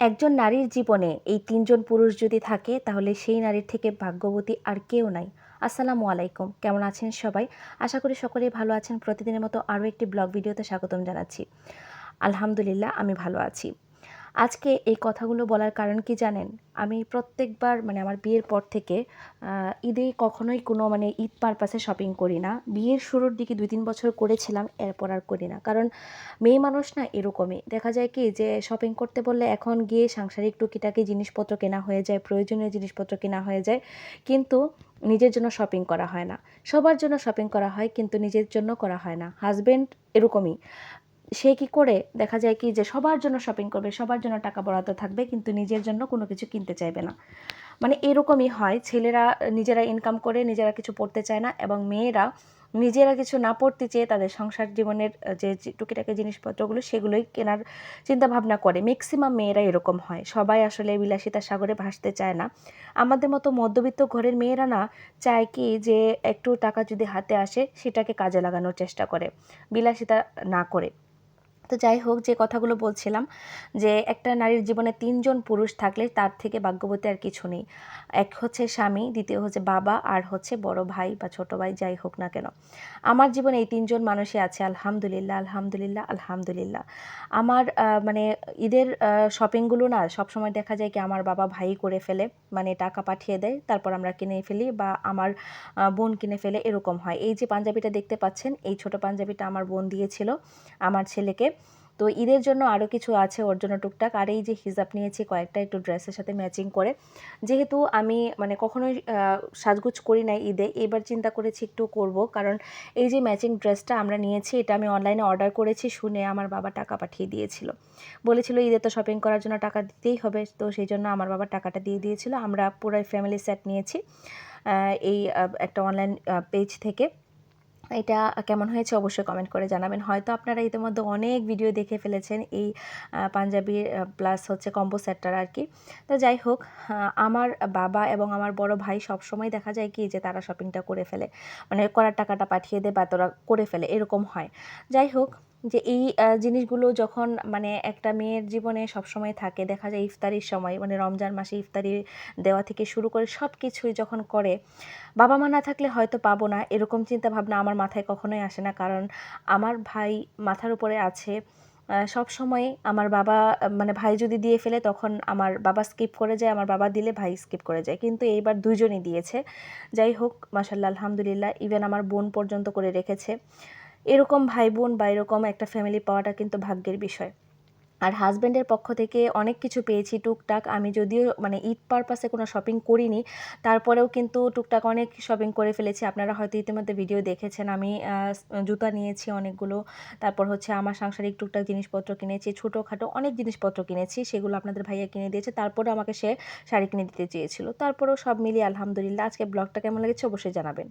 একজন নারীর জীবনে এই তিনজন পুরুষ যদি থাকে, তাহলে সেই নারীর থেকে ভাগ্যবতী আর কেউ নাই। আসসালামু আলাইকুম। কেমন আছেন সবাই? আশা করি সকলেই ভালো আছেন। প্রতিদিনের মতো আরও একটি ব্লগ ভিডিওতে স্বাগতম জানাচ্ছি। আলহামদুলিল্লাহ, আমি ভালো আছি। আজকে এই কথাগুলো বলার কারণ কি জানেন? আমি প্রত্যেকবার মানে আমার বিয়ের পর থেকে ঈদে কখনোই কোনো মানে ঈদ পারপাসে শপিং করি না। বিয়ের শুরুর দিকে দুই তিন বছর করেছিলাম, এরপর আর করি না। কারণ মেয়ে মানুষ না এরকমই। দেখা যায় কি যে শপিং করতে বললে এখন গিয়ে সাংসারিক টুকিটাকি জিনিসপত্র কেনা হয়ে যায়, প্রয়োজনীয় জিনিসপত্র কেনা হয়ে যায়। কিন্তু নিজের জন্য শপিং করা হয় না। সবার জন্য শপিং করা হয়, কিন্তু নিজের জন্য করা হয় না। হাজব্যান্ড এরকমই। সে কি করে? দেখা যায় কি যে সবার জন্য শপিং করবে, সবার জন্য টাকা বরাদ্দ থাকবে, কিন্তু নিজের জন্য কোনো কিছু কিনতে চাইবে না। মানে এরকমই হয়। ছেলেরা নিজেরা ইনকাম করে, নিজেরা কিছু পড়তে চায় না এবং মেয়েরা নিজেরা কিছু না পড়তে চেয়ে তাদের সংসার জীবনের যে টুকিটাকি জিনিসপত্রগুলো সেগুলোই কেনার চিন্তা ভাবনা করে। ম্যাক্সিমাম মেয়েরা এরকম হয়। সবাই আসলে বিলাসিতা সাগরে ভাসতে চায় না। আমাদের মতো মধ্যবিত্ত ঘরের মেয়েরা না চায় কি যে একটু টাকা যদি হাতে আসে, সেটাকে কাজে লাগানোর চেষ্টা করে। বিলাসিতা না করে। তো যাই হোক, যে কথাগুলো বলছিলাম, যে একটা নারীর জীবনে তিনজন পুরুষ থাকলে তার থেকে ভাগ্যবতী আর কিছু নেই। এক হচ্ছে স্বামী, দ্বিতীয় হচ্ছে বাবা, আর হচ্ছে বড় ভাই বা ছোট ভাই, যাই হোক না কেন। আমার জীবনে এই তিনজন মানুষই আছে, আলহামদুলিল্লাহ আলহামদুলিল্লাহ আলহামদুলিল্লাহ। আমার মানে ঈদের শপিংগুলো না সবসময় দেখা যায় কি আমার বাবা ভাই করে ফেলে মানে টাকা পাঠিয়ে দেয়, তারপর আমরা কিনে ফেলি বা আমার বোন কিনে ফেলে, এরকম হয়। এই যে পাঞ্জাবিটা দেখতে পাচ্ছেন, এই ছোট পাঞ্জাবিটা আমার বোন দিয়েছিল, আমার ছেলেকে। তো ঈদের জন্য আরও কিছু আছে ওর জন্য টুকটাক। আর এই যে হিজাব নিয়েছি কয়েকটা একটু ড্রেসের সাথে ম্যাচিং করে। যেহেতু আমি মানে কখনোই সাজগোজ করি নাই ঈদে, এবার চিন্তা করেছি একটু করব। কারণ এই যে ম্যাচিং ড্রেসটা আমরা নিয়েছি, এটা আমি অনলাইনে অর্ডার করেছি, শুনে আমার বাবা টাকা পাঠিয়ে দিয়েছিল। বলেছিল, ঈদে তো শপিং করার জন্য টাকা দিতেই হবে। তো সেই জন্য আমার বাবা টাকাটা দিয়ে দিয়েছিল। আমরা পুরাই ফ্যামিলি সেট নিয়েছি এই একটা অনলাইন পেজ থেকে। এটা কেমন হয়েছে অবশ্যই কমেন্ট করে জানাবেন। হয়তো আপনারা ইতিমধ্যে অনেক ভিডিও দেখে ফেলেছেন এই পাঞ্জাবি প্লাস হচ্ছে কম্বো সেটটার আর কি তো যাই হোক আমার বাবা এবং আমার বড় ভাই সব সময় দেখা যায় কি যে তারা শপিংটা করে ফেলে। মানে করার টাকাটা পাঠিয়ে দেয় বা তোরা করে ফেলে, এরকম হয়। যাই হোক যে এই জিনিসগুলো যখন মানে একটা মেয়ের জীবনে সবসময় থাকে, দেখা যায় ইফতারির সময় মানে রমজান মাসে ইফতারি দেওয়া থেকে শুরু করে সব কিছুই যখন করে, বাবা মা না থাকলে হয়তো পাবো না, এরকম চিন্তা ভাবনা আমার মাথায় কখনোই আসে না। কারণ আমার ভাই মাথার উপরে আছে সব সময় আমার বাবা মানে ভাই যদি দিয়ে ফেলে তখন আমার বাবা স্কিপ করে যায়, আমার বাবা দিলে ভাই স্কিপ করে যায়। কিন্তু এইবার দুজনই দিয়েছে। যাই হোক মাসাল্লাহ আলহামদুলিল্লাহ ইভেন আমার বোন পর্যন্ত করে রেখেছে। এরকম ভাই বোন বা এরকম একটা ফ্যামিলি পাওয়াটা কিন্তু ভাগ্যের বিষয়। আর হাজব্যান্ডের পক্ষ থেকে অনেক কিছু পেয়েছি টুকটাক। আমি যদিও মানে ঈদ পারপাসে কোনো শপিং করিনি, তারপরেও কিন্তু টুকটাক অনেক শপিং করে ফেলেছি। আপনারা হয়তো ইতিমধ্যে ভিডিও দেখেছেন, আমি জুতা নিয়েছি অনেকগুলো। তারপর হচ্ছে আমার সাংসারিক টুকটাক জিনিসপত্র কিনেছি, ছোটোখাটো অনেক জিনিসপত্র কিনেছি, সেগুলো আপনাদের ভাইয়া কিনে দিয়েছে। তারপরেও আমাকে সে শাড়ি কিনে দিতে চেয়েছিল। তারপরেও সব মিলিয়ে আলহামদুলিল্লাহ, আজকে ব্লগটা কেমন লেগেছে অবশ্যই জানাবেন।